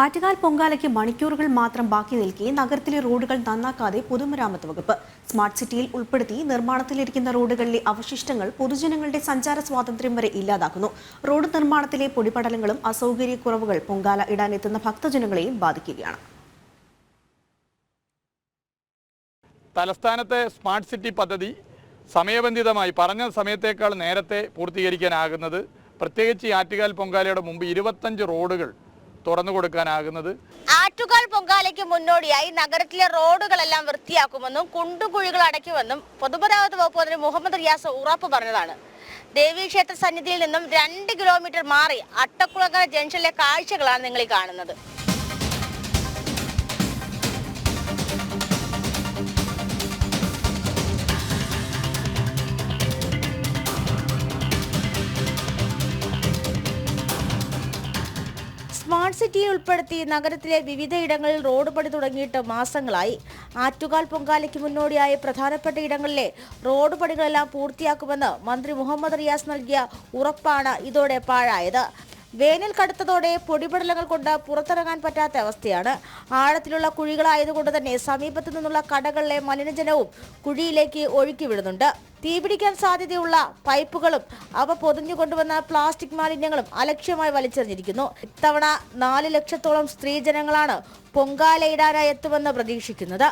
ആറ്റുകാൽ പൊങ്കാലയ്ക്ക് മണിക്കൂറുകൾ മാത്രം ബാക്കി നിൽക്കെ നഗരത്തിലെ റോഡുകൾ നന്നാക്കാതെ പൊതുമരാമത്ത് വകുപ്പ്. സ്മാർട്ട് സിറ്റിയിൽ ഉൾപ്പെടുത്തി നിർമ്മാണത്തിലിരിക്കുന്ന റോഡുകളിലെ അവശിഷ്ടങ്ങൾ പൊതുജനങ്ങളുടെ സഞ്ചാര സ്വാതന്ത്ര്യം വരെ ഇല്ലാതാക്കുന്നു. റോഡ് നിർമ്മാണത്തിലെ പൊടിപടലങ്ങളും അസൗകര്യക്കുറവുകൾ പൊങ്കാല ഇടാനെത്തുന്ന ഭക്തജനങ്ങളെയും ബാധിക്കുകയാണ്. തലസ്ഥാനത്തെ സ്മാർട്ട് സിറ്റി പദ്ധതി സമയബന്ധിതമായി പറഞ്ഞ സമയത്തേക്കാൾ നേരത്തെ പൂർത്തീകരിക്കാനാകുന്നത്. പ്രത്യേകിച്ച് ആറ്റുകാൽ പൊങ്കാലയുടെ മുമ്പ് ഇരുപത്തഞ്ച് റോഡുകൾ തുറന്നു കൊടുക്കാനാകുന്നത്. ആറ്റുകാൽ പൊങ്കാലയ്ക്ക് മുന്നോടിയായി നഗരത്തിലെ റോഡുകളെല്ലാം വൃത്തിയാക്കുമെന്നും കുണ്ടുകുഴികൾ അടയ്ക്കുമെന്നും പൊതുമരാമത്ത് വകുപ്പ് മന്ത്രി മുഹമ്മദ് റിയാസ് ഉറപ്പ് പറഞ്ഞതാണ്. ദേവീക്ഷേത്ര സന്നിധിയിൽ നിന്നും രണ്ട് കിലോമീറ്റർ മാറി അട്ടക്കുളങ്ങര ജംഗ്ഷനിലെ കാഴ്ചകളാണ് നിങ്ങൾ കാണുന്നത്. സ്മാർട്ട് സിറ്റിയിൽ ഉൾപ്പെടുത്തി നഗരത്തിലെ വിവിധയിടങ്ങളിൽ റോഡ് പണി തുടങ്ങിയിട്ട് മാസങ്ങളായി. ആറ്റുകാൽ പൊങ്കാലയ്ക്ക് മുന്നോടിയായി പ്രധാനപ്പെട്ട ഇടങ്ങളിലെ റോഡ് പണികളെല്ലാം പൂർത്തിയാക്കുമെന്ന് മന്ത്രി മുഹമ്മദ് റിയാസ് നൽകിയ ഉറപ്പാണ് ഇതോടെ പാഴായത്. വേനൽ കടുത്തതോടെ പൊടിപടലങ്ങൾ കൊണ്ട് പുറത്തിറങ്ങാൻ പറ്റാത്ത അവസ്ഥയാണ്. ആഴത്തിലുള്ള കുഴികളായതുകൊണ്ട് തന്നെ സമീപത്തു നിന്നുള്ള കടകളിലെ മലിനജലവും കുഴിയിലേക്ക് ഒഴുക്കി വിടുന്നുണ്ട്. തീപിടിക്കാൻ സാധ്യതയുള്ള പൈപ്പുകളും അവ പൊതിഞ്ഞു കൊണ്ടുവന്ന പ്ലാസ്റ്റിക് മാലിന്യങ്ങളും അലക്ഷ്യമായി വലിച്ചെറിഞ്ഞിരിക്കുന്നു. ഇത്തവണ നാല് ലക്ഷത്തോളം സ്ത്രീജനങ്ങളാണ് പൊങ്കാലയിടാനായി എത്തുമെന്ന് പ്രതീക്ഷിക്കുന്നത്.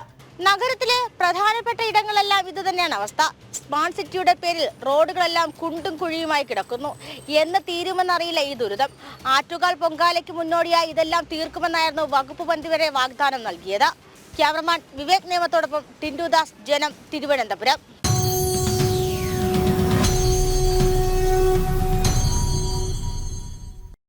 നഗരത്തിലെ പ്രധാനപ്പെട്ട ഇടങ്ങളെല്ലാം ഇത് തന്നെയാണ് അവസ്ഥ. സ്മാർട്ട് സിറ്റിയുടെ പേരിൽ റോഡുകളെല്ലാം കുണ്ടും കുഴിയുമായി കിടക്കുന്നു. എന്ന് തീരുമെന്നറിയില്ല ഈ ദുരിതം. ആറ്റുകാൽ പൊങ്കാലയ്ക്ക് മുന്നോടിയായി ഇതെല്ലാം തീർക്കുമെന്നായിരുന്നു വകുപ്പ് മന്ത്രി വരെ വാഗ്ദാനം നൽകിയത്. ക്യാമറമാൻ വിവേക് നിയമത്തോടൊപ്പം ടിൻഡു ദാസ് ജനം തിരുവനന്തപുരം.